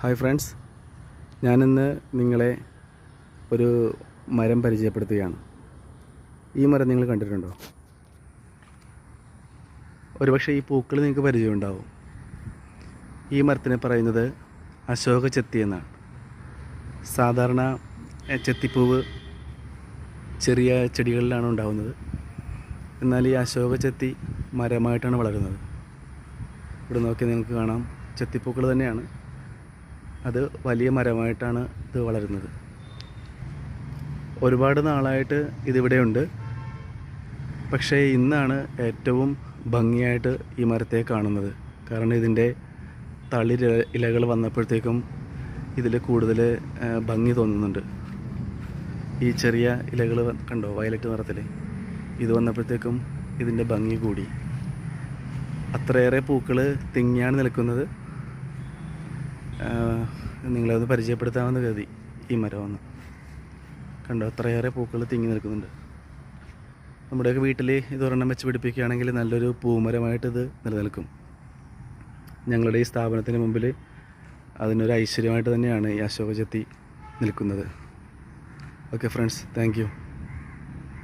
Hi friends. ഞാനിന്ന് നിങ്ങളെ ഒരു മരം പരിചയപ്പെടുത്തുകയാണ്. ഈ മരം നിങ്ങൾ കണ്ടിട്ടുണ്ടോ? ഒരുപക്ഷെ ഈ പൂക്കൾ നിങ്ങൾക്ക് പരിചയമുണ്ടാവും. ഈ മരത്തിനെ പറയുന്നത് അശോക ചെത്തി എന്നാണ്. സാധാരണ ചെത്തിപ്പൂവ് ചെറിയ ചെടികളിലാണ് ഉണ്ടാകുന്നത് എന്നാൽ ഈ അശോക ചെത്തി മരമായിട്ടാണ് വളരുന്നത്. ഇവിടെ നോക്കി നിങ്ങൾക്ക് കാണാം. ചെത്തിപ്പൂക്കൾ തന്നെയാണ്. അത് വലിയ മരമായിട്ടാണ് ഇത് വളരുന്നത്. ഒരുപാട് നാളായിട്ട് ഇതിവിടെയുണ്ട്. പക്ഷേ ഇന്നാണ് ഏറ്റവും ഭംഗിയായിട്ട് ഈ മരത്തെ കാണുന്നത്. കാരണം ഇതിന്റെ തളിര ഇലകൾ വന്നപ്പോഴത്തേക്കും ഇതിൽ കൂടുതൽ ഭംഗി തോന്നുന്നുണ്ട്. ഈ ചെറിയ ഇലകൾ കണ്ടോ വയലറ്റ് നിറത്തിൽ ഇത് വന്നപ്പോഴത്തേക്കും ഇതിന്റെ ഭംഗി കൂടി. അത്രയേറെ പൂക്കൾ തിങ്ങിയാണ് നിൽക്കുന്നത്. ആഹ് നിങ്ങളെ പരിചയപ്പെടുത്താമെന്ന് കരുതി ഈ മരം ഒന്ന് കണ്ടോ അത്രയേറെ പൂക്കൾ തിങ്ങി നിൽക്കുന്നുണ്ട്. നമ്മുടെയൊക്കെ വീട്ടിൽ ഇതൊരെണ്ണം വെച്ച് പിടിപ്പിക്കുകയാണെങ്കിൽ നല്ലൊരു പൂമരമായിട്ട് ഇത് നിലനിൽക്കും. ഞങ്ങളുടെ ഈ സ്ഥാപനത്തിന് മുമ്പിൽ അതിനൊരു ഐശ്വര്യമായിട്ട് തന്നെയാണ് ഈ അശോകചത്തി നിൽക്കുന്നത്. Okay friends thank